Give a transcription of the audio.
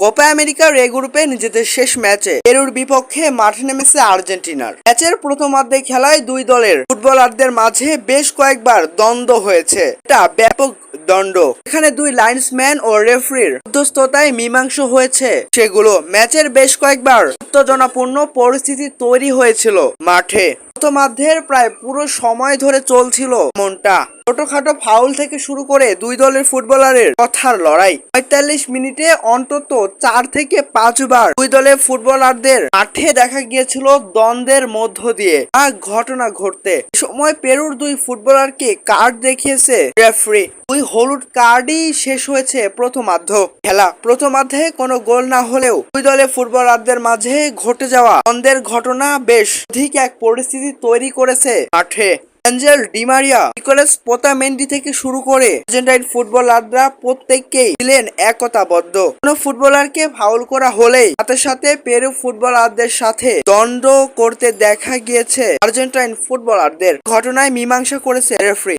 Copa আমেরিকার এ গ্রুপে নিজেদের শেষ ম্যাচে পেরুর বিপক্ষে মাঠে নেমেছে আর্জেন্টিনার। ম্যাচের প্রথমার্ধে খেলায় দুই দলের ফুটবলারদের মাঝে বেশ কয়েকবার দ্বন্দ্ব হয়েছে। এটা ব্যাপক দণ্ড এখানে দুই লাইন্সম্যান ও রেফারির মধ্যস্থতায় মীমাংস হয়েছে। সেগুলো ম্যাচের বেশ কয়েকবার উত্তেজনাপূর্ণ পরিস্থিতি তৈরি হয়েছিল মাঠে। প্রথমার্ধের প্রায় পুরো সময় ধরে চলছিল মনটা ছোটখাটো ফাউল থেকে শুরু করে দুই দলের ফুটবলারের কথার লড়াই। পঁয়তাল্লিশ মিনিটে অন্তত চার থেকে পাঁচবার দুই দলের ফুটবলারদের মাঠে দেখা গিয়েছিল দ্বন্দ্বের মধ্য দিয়ে। আর ঘটনা ঘটতে। সময় পেরুর দুই ফুটবলারকে কার্ড দেখিয়েছে রেফারি। দুই হলুদ কার্ডই শেষ হয়েছে প্রথমার্ধ খেলা। প্রথমার্ধে কোনো গোল না হলেও দুই দলের ফুটবলারদের মাঝে ঘটে যাওয়া দ্বন্দ্বের ঘটনা বেশ অধিক এক পরিস্থিতি তৈরি করেছে মাঠে। অ্যাঞ্জেল ডিমারিয়া নিকোলাস পোতামেন্ডি থেকে শুরু করে আর্জেন্টাইন ফুটবলাররা প্রত্যেককেই ছিলেন একতাবদ্ধ। কোন ফুটবলারকে ফাউল করা হলেই সাথে সাথে পেরু ফুটবলারদের সাথে দণ্ড করতে দেখা গিয়েছে আর্জেন্টাইন ফুটবলারদের। ঘটনায় মীমাংসা করেছে রেফারি।